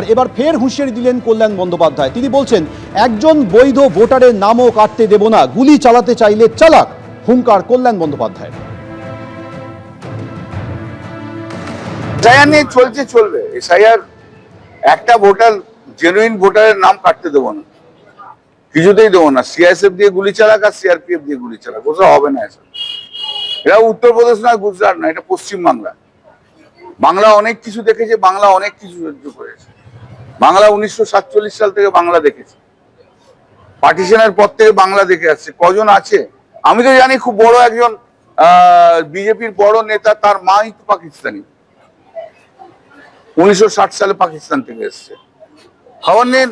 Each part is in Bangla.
আর এবার ফের হুঁশিয়ারি দিলেন কল্যাণ বন্দ্যোপাধ্যায়। তিনি বলছেন, একজন বৈধ ভোটারের নামও কাটতে দেব না, গুলি চালাতে চাইলে চালাক, হুঙ্কার কল্যাণ বন্দ্যোপাধ্যায় চলছে, চলবে। এসআইআর, একটা ভোটার জেনুইন ভোটারের নাম কাটতে দেবো না। কিছুতেই দেবো না। সিআইএসএফ দিয়ে গুলি চালাক আর সিআরপিএফ দিয়ে গুলি চালাক। ওসব হবে না এসব। এটা উত্তরপ্রদেশ না গুজরাট না এটা পশ্চিমবাংলা। বাংলা অনেক কিছু দেখেছে, বাংলা অনেক কিছু সহ্য করেছে। বাংলা উনিশশো সাতচল্লিশ সাল থেকে বাংলা দেখেছে। পার্টিশনের পর থেকে বাংলা দেখে আসছে। কজন আছে? আমি তো জানি খুব বড় একজন বিজেপির বড় নেতা, তার মাই তো পাকিস্তানি। উনিশশো ষাট সালে পাকিস্তান থেকে এসছে। খবর নিন,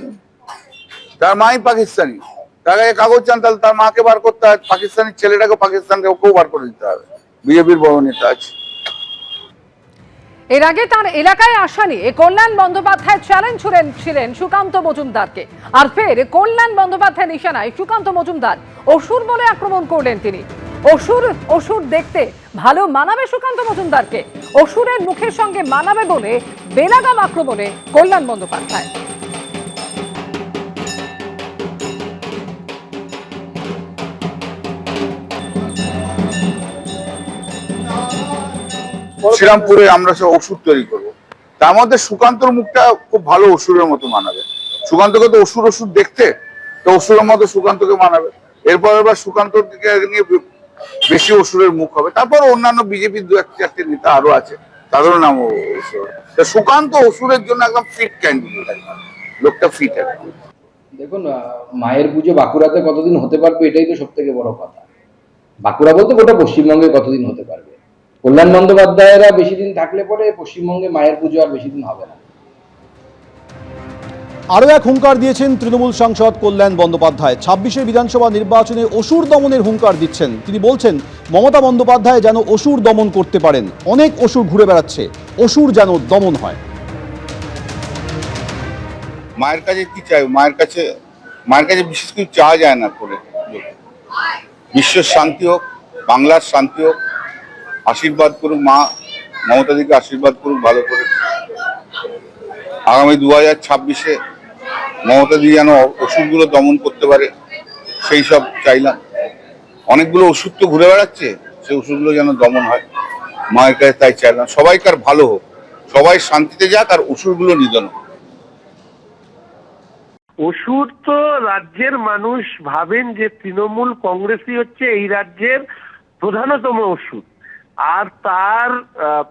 তার মাই পাকিস্তানি। তার কাছে কাগজ চান, তাহলে তার মাকে বার করতে হয়। পাকিস্তানি ছেলেটাকে পাকিস্তানকে ওকেও বার করে দিতে হবে। বিজেপির বড় নেতা আছে। এর আগে তার এলাকায় আসা নিয়ে কল্যাণ বন্দ্যোপাধ্যায় চ্যালেঞ্জ ছুড়েন ছিলেন সুকান্ত মজুমদারকে। আর ফের কল্যাণ বন্দ্যোপাধ্যায় নিশানায় সুকান্ত মজুমদার অসুর বলে আক্রমণ করলেন তিনি। অসুর অসুর দেখতে ভালো মানাবে সুকান্ত মজুমদারকে। অসুরের মুখের সঙ্গে মানাবে বলে বেলাগাম আক্রমণে কল্যাণ বন্দ্যোপাধ্যায়। শ্রীরামপুরে আমরা সব ওষুধ তৈরি করব। তার মধ্যে সুকান্তর মুখটা খুব ভালো অসুরের মতো মানাবে। সুকান্তকে তো অসুর অসুর দেখতে, তো অসুরের মতো সুকান্তকে মানাবে। এরপর এবার সুকান্তর দিকে নিয়ে বেশি অসুরের মুখ হবে। তারপর অন্যান্য বিজেপির দু এক চারটে নেতা আরও আছে, তাদেরও নাম সুকান্ত অসুরের জন্য একদম ফিট ক্যান্ডিডেট লোকটা ফিট একদম। দেখুন মায়ের পুজো বাঁকুড়াতে কতদিন হতে পারবে এটাই তো সব থেকে বড় কথা। বাঁকুড়া বলতে গোটা পশ্চিমবঙ্গে কতদিন হতে পারবে? কল্যাণ বন্দ্যোপাধ্যায়েরা বেশি দিন থাকলে পরে পশ্চিমবঙ্গে মায়ের পুজো আর বেশি দিন হবে না। আরও এক হুঙ্কার দিয়েছেন তৃণমূল সাংসদ কল্যাণ বন্দ্যোপাধ্যায়। ছাব্বিশের বিধানসভা নির্বাচনে অসুর দমনের হুঙ্কার দিচ্ছেন। তিনি বলছেন মমতা বন্দ্যোপাধ্যায় যেন অসুর দমন করতে পারেন। অনেক অসুর ঘুরে বেড়াচ্ছে। অসুর যেন দমন হয়। মায়ের কাছে কি চাই? মায়ের কাছে মায়ের কাছে বিশেষ কিছু চাওয়া যায় না করে। বিশ্বের শান্তি হোক বাংলার শান্তি হোক আশীর্বাদ করুক মা, মমতাদিকে আশীর্বাদ করুক, ভালো করে। আগামী দু হাজার ছাব্বিশে মমতা দি যেন ওষুধগুলো দমন করতে পারে, সেই সব চাইলাম। অনেকগুলো ওষুধ তো ঘুরে বেড়াচ্ছে, সেই ওষুধগুলো যেন দমন হয়। মায়ের কাছে তাই চাইলাম, সবাইকার ভালো হোক, সবাই শান্তিতে যাক আর ওষুধগুলো নিধন হোক ওষুধ তো রাজ্যের মানুষ ভাবেন যে তৃণমূল কংগ্রেসই হচ্ছে এই রাজ্যের প্রধানতম ওষুধ। আর তার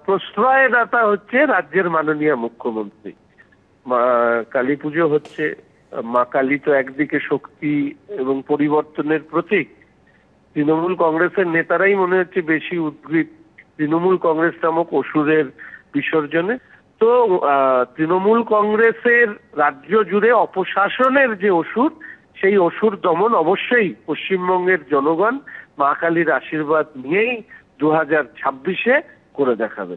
প্রশ্রয়দাতা হচ্ছে রাজ্যের মাননীয় মুখ্যমন্ত্রী। কালী পুজো হচ্ছে, মা কালী তো একদিকে শক্তি এবং পরিবর্তনের প্রতীক। তৃণমূল কংগ্রেসের নেতারাই মনে হচ্ছে বেশি উদ্গ্রীব। তৃণমূল কংগ্রেস নামক অসুরের বিসর্জনে। তো তৃণমূল কংগ্রেসের রাজ্য জুড়ে অপশাসনের যে অসুর, সেই অসুর দমন অবশ্যই পশ্চিমবঙ্গের জনগণ, মা কালীর আশীর্বাদ নিয়েই দু হাজার ছাব্বিশে করে দেখাবে।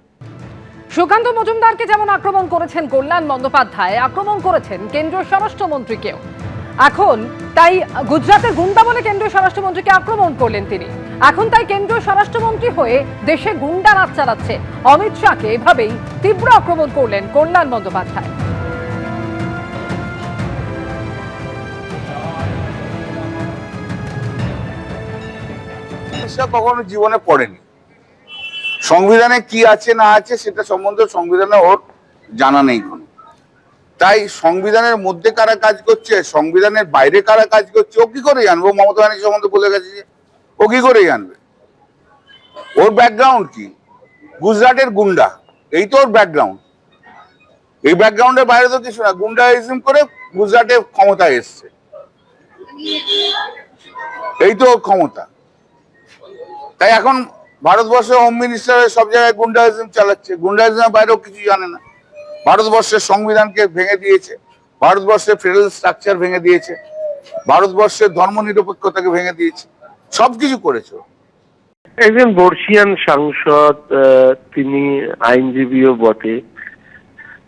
সুকান্ত মজুমদারকে যেমন আক্রমণ করেছেন কল্যাণ বন্দ্যোপাধ্যায় আক্রমণ করেছেন কেন্দ্রীয় স্বরাষ্ট্রমন্ত্রীকেও। এখন তাই গুজরাটের গুন্ডা বলে কেন্দ্রীয় স্বরাষ্ট্রমন্ত্রীকে আক্রমণ করলেন তিনি। এখন তাই কেন্দ্রীয় স্বরাষ্ট্রমন্ত্রী হয়ে দেশে গুন্ডা রাজ চালাচ্ছে। অমিত শাহকে এভাবেই তীব্র আক্রমণ করলেন কল্যাণ বন্দ্যোপাধ্যায়। কখনো জীবনে পড়েনি সংবিধানে কি আছে, না আছে, সেটা সম্বন্ধে সংবিধানে ওর জানা নেই কোনো। তাই সংবিধানের মধ্যে কারা কাজ করছে, সংবিধানের বাইরে কারা কাজ করছে, ও কি করে জানব? মমতা ব্যানার্জি সম্বন্ধে বলে গেছে যে, ও কি করে জানবে? ওর ব্যাকগ্রাউন্ড কি? গুজরাটের গুন্ডা, এই তো ওর ব্যাকগ্রাউন্ড এই ব্যাকগ্রাউন্ডের বাইরে তো কিছু না, গুন্ডাইজম করে গুজরাটে ক্ষমতায় এসছে। এই তো ক্ষমতা। তাই এখন ভারতবর্ষে হোম মিনিস্টার সব জায়গায় গুন্ডাইজম চালাচ্ছে। গুন্ডাইজমের বাইরেও কিছু জানে না। ভারতবর্ষের সংবিধানকে ভেঙে দিয়েছে। ভারতবর্ষের ফেডারেল স্ট্রাকচার ভেঙে দিয়েছে। ভারতবর্ষের ধর্মনিরপেক্ষতাকে ভেঙে দিয়েছে। সবকিছু করেছে। ও। একজন বর্ষিয়ান সাংসদ তিনি আইনজীবীও বটে।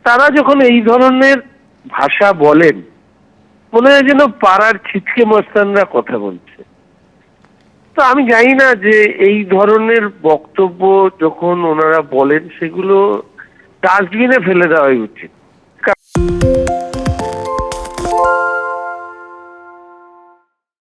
তারা যখন এই ধরনের ভাষা বলেন, মনে হয় যেন পাড়ার ছিটকে মস্তানরা কথা বলছে। তো আমি জানি না যে এই ধরনের বক্তব্য যখন ওনারা বলেন, সেগুলো ডাস্টবিনে ফেলে দেওয়াই উচিত। নমস্কার